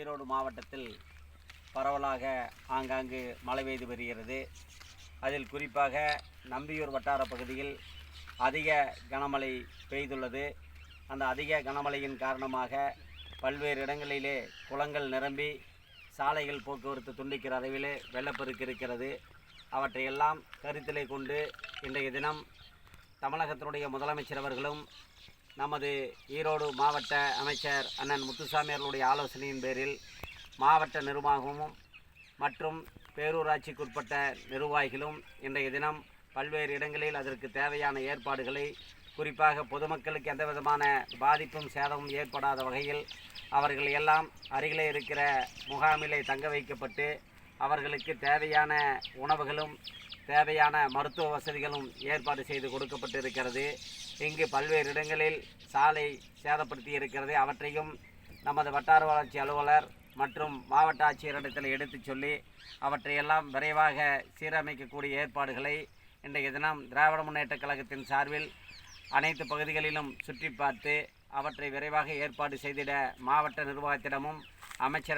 ஈரோடு மாவட்டத்தில் பரவலாக ஆங்காங்கு மழை பெய்து வருகிறது. அதில் குறிப்பாக நம்பியூர் வட்டார பகுதியில் அதிக கனமழை பெய்துள்ளது. அந்த அதிக கனமழையின் காரணமாக பல்வேறு இடங்களிலே குளங்கள் நிரம்பி சாலைகள் போக்குவரத்து துண்டிக்கிற அளவிலே வெள்ளப்பெருக்கு இருக்கிறது. அவற்றையெல்லாம் கருத்திலே கொண்டு இன்றைய தினம் தமிழகத்தினுடைய முதலமைச்சர் அவர்களும் நமது ஈரோடு மாவட்ட அமைச்சர் அண்ணன் முத்துசாமி அவர்களுடைய ஆலோசனையின் பேரில் மாவட்ட நிர்வாகமும் மற்றும் பேரூராட்சிக்குட்பட்ட நிர்வாகிகளும் இன்றைய தினம் பல்வேறு இடங்களில் அதற்கு தேவையான ஏற்பாடுகளை குறிப்பாக பொதுமக்களுக்கு எந்த விதமான பாதிப்பும் சேதமும் ஏற்படாத வகையில் அவர்கள் எல்லாம் அருகிலே இருக்கிற முகாமிலே தங்க வைக்கப்பட்டு அவர்களுக்கு தேவையான உணவுகளும் தேவையான மருத்துவ வசதிகளும் ஏற்பாடு செய்து கொடுக்கப்பட்டு இருக்கிறது இங்கு பல்வேறு இடங்களில் சாலை சேதப்படுத்தி இருக்கிறது. அவற்றையும் நமது வட்டார வளர்ச்சி அலுவலர் மற்றும் மாவட்ட ஆட்சியரிடத்தில் எடுத்துச் சொல்லி அவற்றையெல்லாம் விரைவாக சீரமைக்கக்கூடிய ஏற்பாடுகளை இன்றைய தினம் திராவிட முன்னேற்றக் கழகத்தின் சார்பில் அனைத்து பகுதிகளிலும் சுற்றி பார்த்து அவற்றை விரைவாக ஏற்பாடு செய்திட மாவட்ட நிர்வாகத்திடமும் அமைச்சர்